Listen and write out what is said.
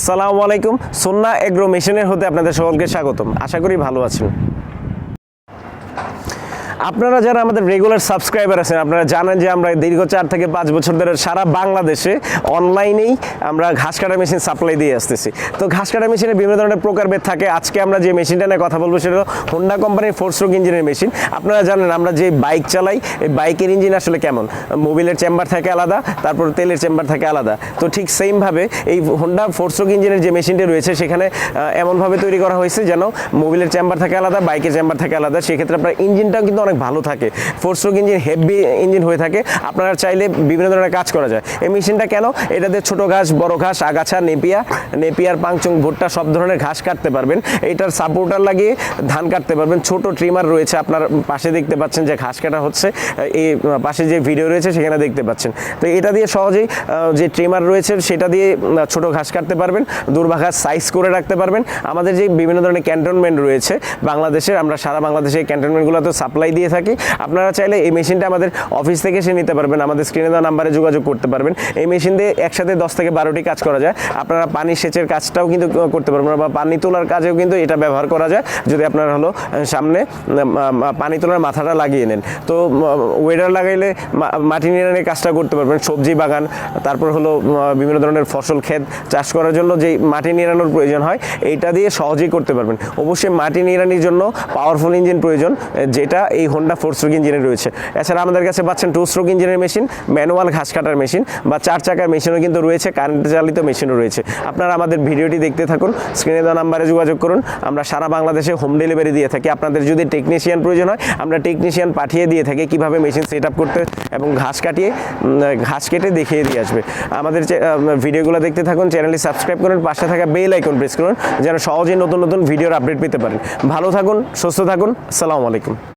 আসসালামু আলাইকুম। সন্না এগ্রো মেশিনের হতে আপনাদের সকলকে স্বাগতম। আশা করি ভালো আছেন। আপনারা যারা আমাদের রেগুলার সাবস্ক্রাইবার আছেন, আপনারা জানেন যে আমরা দীর্ঘ চার থেকে পাঁচ বছর ধরে সারা বাংলাদেশে অনলাইনেই আমরা ঘাস কাটা মেশিন সাপ্লাই দিয়ে আসতেছি। তো ঘাস কাটা মেশিনের বিভিন্ন ধরনের প্রকারভেদ থাকে। আজকে আমরা যে মেশিনটা নিয়ে কথা বলব সেটা হোন্ডা কোম্পানির ফোর স্ট্রোক ইঞ্জিনের মেশিন আপনারা জানেন আমরা যে বাইক চালাই, এই বাইকের ইঞ্জিন আসলে কেমন? মোবিলের চেম্বার থাকে আলাদা, তারপর তেলের চেম্বার থাকে আলাদা। তো ঠিক সেমভাবে এই হোন্ডা ফোর স্ট্রোক ইঞ্জিনের যে মেশিনটি রয়েছে, সেখানে এমনভাবে তৈরি করা হয়েছে যেন মোবিলের চেম্বার থাকে আলাদা বাইকের চেম্বার থাকে আলাদা। সেক্ষেত্রে আপনার ইঞ্জিনটাও কিন্তু অনেক ভালো থাকে। Four stroke engine heavy engine হয়ে থাকে। আপনারা চাইলে বিভিন্ন ধরনের কাজ করা যায়। এই মেশিনটা কেন? এটাতে ছোট ঘাস, বড় ঘাস, আগাছা, নেপিয়া, নেপিয়ার, পাংচং, ভুট্টা সব ধরনের ঘাস কাটতে পারবেন। এটার সাপোর্টার লাগিয়ে ধান কাটতে পারবেন। ছোট ট্রিমার রয়েছে আপনার পাশে দেখতে পাচ্ছেন যে ঘাস কাটা হচ্ছে। এই পাশে যে ভিডিও রয়েছে সেখানে দেখতে পাচ্ছেন। তো এটা দিয়ে সহজেই যে ট্রিমার রয়েছে সেটা দিয়ে ছোট ঘাস কাটতে পারবেন। দুর্বাঘাস সাইজ করে রাখতে পারবেন। আমাদের যে বিভিন্ন ধরনের ক্যান্টনমেন্ট রয়েছে, বাংলাদেশের, আমরা সারা বাংলাদেশে এই ক্যান্টনমেন্টগুলোতে সাপ্লাই দিয়ে থাকি। আপনারা চাইলে এই মেশিনটা আমাদের অফিস থেকে এসে নিতে পারবেন, আমাদের স্ক্রিনে দেওয়া নাম্বারে যোগাযোগ করতে পারবেন। এই মেশিন দিয়ে একসাথে দশ থেকে বারোটি কাজ করা যায়। আপনারা পানি সেচের কাজটাও কিন্তু করতে পারবেন বা পানি তোলার কাজেও কিন্তু এটা ব্যবহার করা যায়। যদি আপনারা হলো সামনে পানি তোলার মাথাটা লাগিয়ে নেন। তো ওয়েডার লাগাইলে মাটি নিড়ানোর কাজটা করতে পারবেন। সবজি বাগান, তারপর হলো বিভিন্ন ধরনের ফসল ক্ষেত চাষ করার জন্য যেই মাটি নিড়ানোর প্রয়োজন হয়, এইটা দিয়ে সহজেই করতে পারবেন। অবশ্যই মাটি নিড়ানির জন্য পাওয়ারফুল ইঞ্জিন প্রয়োজন, যেটা এই হোন্ডা ফোর স্ট্রোক ইঞ্জিনের রয়েছে। এছাড়া আমাদের কাছে পাচ্ছেন টু স্ট্রোক ইঞ্জিনের মেশিন ম্যানুয়াল ঘাস কাটার মেশিন বা চার চাকার মেশিনও কিন্তু রয়েছে কারেন্ট চালিত মেশিনও রয়েছে। আপনারা আমাদের ভিডিওটি দেখতে থাকুন স্ক্রিনে দেওয়া নাম্বারে যোগাযোগ করুন, আমরা সারা বাংলাদেশে হোম ডেলিভারি দিয়ে থাকি। আপনাদের যদি টেকনিশিয়ান প্রয়োজন হয়, আমরা টেকনিশিয়ান পাঠিয়ে দিয়ে থাকি কীভাবে মেশিন সেট আপ করতে এবং ঘাস কাটিয়ে ঘাস কেটে দেখিয়ে দিয়ে আসবে। আমাদের ভিডিওগুলো দেখতে থাকুন চ্যানেলটি সাবস্ক্রাইব করুন, পাশে থাকা বেল আইকন প্রেস করুন, যেন সহজেই নতুন নতুন ভিডিওর আপডেট পেতে পারেন। ভালো থাকুন, সুস্থ থাকুন, আসসালামু আলাইকুম।